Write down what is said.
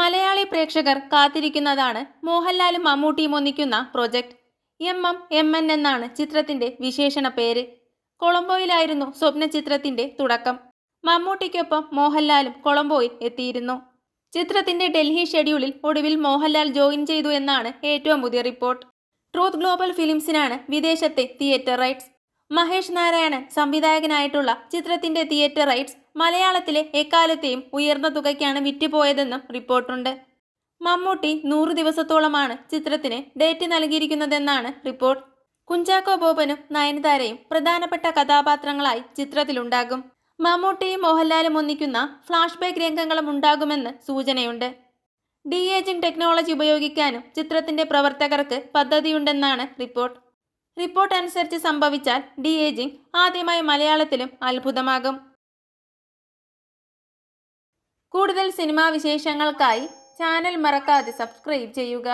മലയാളി പ്രേക്ഷകർ കാത്തിരിക്കുന്നതാണ് മോഹൻലാലും മമ്മൂട്ടിയും ഒന്നിക്കുന്ന project. M M M N എന്നാണ് ചിത്രത്തിന്റെ വിശേഷണ പേര്. കൊളംബോയിലായിരുന്നു സ്വപ്ന ചിത്രത്തിന്റെ തുടക്കം. മമ്മൂട്ടിക്കൊപ്പം മോഹൻലാലും കൊളംബോയിൽ എത്തിയിരുന്നു. ചിത്രത്തിന്റെ ഡൽഹി ഷെഡ്യൂളിൽ ഒടുവിൽ മോഹൻലാൽ ജോയിൻ ചെയ്തു എന്നാണ് ഏറ്റവും പുതിയ റിപ്പോർട്ട്. ട്രൂത്ത് ഗ്ലോബൽ ഫിലിംസിനാണ് വിദേശത്തെ തിയേറ്റർ റൈറ്റ്സ്. മഹേഷ് നാരായണൻ സംവിധായകനായിട്ടുള്ള ചിത്രത്തിന്റെ തിയേറ്റർ റൈറ്റ്സ് മലയാളത്തിലെ എക്കാലത്തെയും ഉയർന്ന തുകയ്ക്കാണ് വിറ്റുപോയതെന്നും റിപ്പോർട്ടുണ്ട്. മമ്മൂട്ടി നൂറ് ദിവസത്തോളമാണ് ചിത്രത്തിന് ഡേറ്റ് നൽകിയിരിക്കുന്നതെന്നാണ് റിപ്പോർട്ട്. കുഞ്ചാക്കോ ബോബനും നയനതാരയും പ്രധാനപ്പെട്ട കഥാപാത്രങ്ങളായി ചിത്രത്തിലുണ്ടാകും. മമ്മൂട്ടിയും മോഹൻലാലും ഒന്നിക്കുന്ന ഫ്ലാഷ് ബാക്ക് രംഗങ്ങളും ഉണ്ടാകുമെന്ന് സൂചനയുണ്ട്. ഡി ഏജിംഗ് ടെക്നോളജി ഉപയോഗിക്കാനും ചിത്രത്തിന്റെ പ്രവർത്തകർക്ക് പദ്ധതിയുണ്ടെന്നാണ് റിപ്പോർട്ട്. റിപ്പോർട്ട് അനുസരിച്ച് സംഭവിച്ചാൽ ഡി ഏജിംഗ് ആദ്യമായി മലയാളത്തിലും അത്ഭുതമാകും. കൂടുതൽ സിനിമാ വിശേഷങ്ങൾക്കായി ചാനൽ മറക്കാതെ സബ്സ്ക്രൈബ് ചെയ്യുക.